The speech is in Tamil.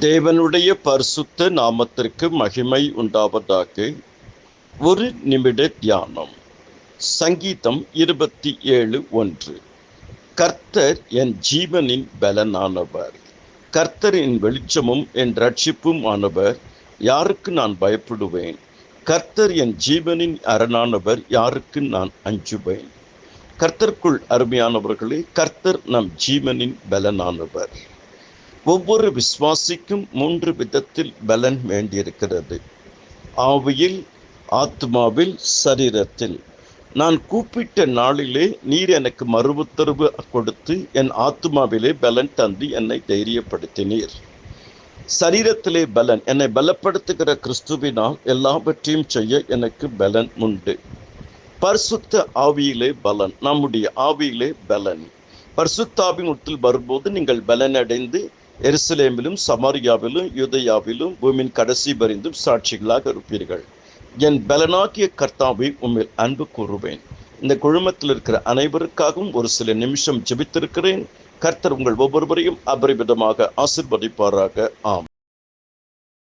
தேவனுடைய பரிசுத்த நாமத்திற்கு மகிமை உண்டாவதாக. ஒரு நிமிட தியானம். சங்கீதம் இருபத்தி ஏழு ஒன்று. கர்த்தர் என் ஜீவனின் பலனானவர். கர்த்தரின் வெளிச்சமும் என் ரட்சிப்பும் ஆனவர். யாருக்கு நான் பயப்படுவேன்? கர்த்தர் என் ஜீவனின் அரணானவர் யாருக்கு நான் அஞ்சுவேன்? கர்த்தருக்குள் அருமையானவர்களே கர்த்தர் நம் ஜீவனின் பலனானவர். ஒவ்வொரு விசுவாசிக்கும் மூன்று விதத்தில் பலன் வேண்டியிருக்கிறது. ஆவியில் ஆத்மாவில் சரீரத்தில். நான் கூப்பிட்ட நாளிலே நீர் எனக்கு மறு உத்தரவு கொடுத்து என் ஆத்மாவிலே பலன் தந்து என்னை தைரியப்படுத்தினீர். சரீரத்திலே பலன் என்னை பலப்படுத்துகிற கிறிஸ்துவினால் எல்லாவற்றையும் செய்ய எனக்கு பலன் உண்டு. பரிசுத்த ஆவியிலே பலன் நம்முடைய ஆவியிலே பலன். பரிசுத்தாவின் உத்தில் வரும்போது நீங்கள் பலனடைந்து எருசலேமிலும் சமாரியாவிலும் யுதயாவிலும் பூமியின் கடைசி பரிந்தும் சாட்சிகளாக இருப்பீர்கள். என் பலனாகிய கர்த்தாவை உண்மையில் அன்பு கூறுவேன். இந்த குழுமத்தில் இருக்கிற அனைவருக்காகவும் ஒரு சில நிமிஷம் ஜெபித்திருக்கிறேன். கர்த்தர் உங்கள் ஒவ்வொருவரையும் அபரிமிதமாக ஆசிர்வதிப்பாராக. ஆம்.